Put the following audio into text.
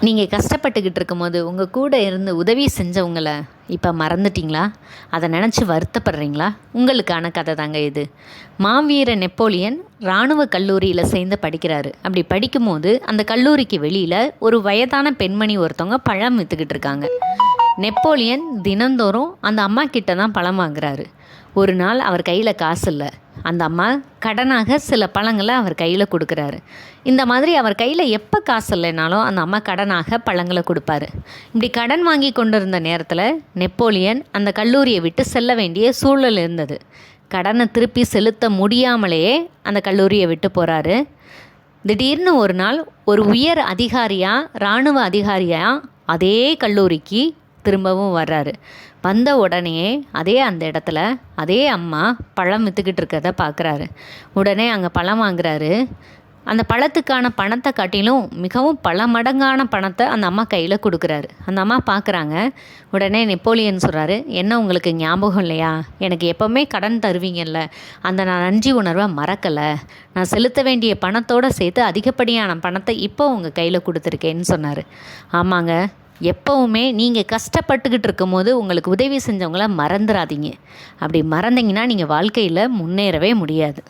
நீங்கள் கஷ்டப்பட்டுக்கிட்டு இருக்கும்போது உங்கள் கூட இருந்து உதவி செஞ்சவங்களை இப்போ மறந்துட்டிங்களா? அதை நினச்சி வருத்தப்படுறீங்களா? உங்களுக்கான கதை தாங்க இது. மாவீர நெப்போலியன் இராணுவ கல்லூரியில் சேர்ந்து படிக்கிறாரு. அப்படி படிக்கும்போது அந்த கல்லூரிக்கு வெளியில் ஒரு வயதான பெண்மணி ஒருத்தவங்க பழம் விற்றுக்கிட்டு இருக்காங்க. நெப்போலியன் தினந்தோறும் அந்த அம்மா கிட்ட தான் பழம் வாங்குறாரு. ஒரு நாள் அவர் கையில் காசு இல்லை. அந்த அம்மா கடனாக சில பழங்களை அவர் கையில் கொடுக்குறாரு. இந்த மாதிரி அவர் கையில் எப்போ காசு இல்லைனாலும் அந்த அம்மா கடனாக பழங்களை கொடுப்பாரு. இப்படி கடன் வாங்கி கொண்டிருந்த நேரத்தில் நெப்போலியன் அந்த கல்லூரியை விட்டு செல்ல வேண்டிய சூழல் இருந்தது. கடனை திருப்பி செலுத்த முடியாமலேயே அந்த கல்லூரியை விட்டு போகிறாரு திடீர்னு ஒரு நாள் ஒரு உயர் அதிகாரியாக இராணுவ அதிகாரியாக அதே கல்லூரிக்கு திரும்பவும் வர்றாரு. வந்த உடனே அதே அந்த இடத்துல அதே அம்மா பழம் விற்றுக்கிட்டு இருக்கிறத பார்க்குறாரு உடனே அங்கே பழம் வாங்குறாரு. அந்த பழத்துக்கான பணத்தை காட்டிலும் மிகவும் பல மடங்கான பணத்தை அந்த அம்மா கையில் கொடுக்குறாரு. அந்த அம்மா பார்க்குறாங்க உடனே நெப்போலியன் சொல்கிறாரு என்ன உங்களுக்கு ஞாபகம் இல்லையா? எனக்கு எப்போவுமே கடன் தருவீங்கல்ல. அந்த நான் நன்றி உணர்வை மறக்கலை. நான் செலுத்த வேண்டிய பணத்தோடு சேர்த்து அதிகப்படியான பணத்தை இப்போ உங்கள் கையில் கொடுத்துருக்கேன்னு சொன்னார். ஆமாங்க எப்போவுமே நீங்கள் கஷ்டப்பட்டுக்கிட்டு இருக்கும்போது உங்களுக்கு உதவி செஞ்சவங்கள மறந்துடாதீங்க அப்படி மறந்தீங்கன்னா நீங்கள் வாழ்க்கையில் முன்னேறவே முடியாது.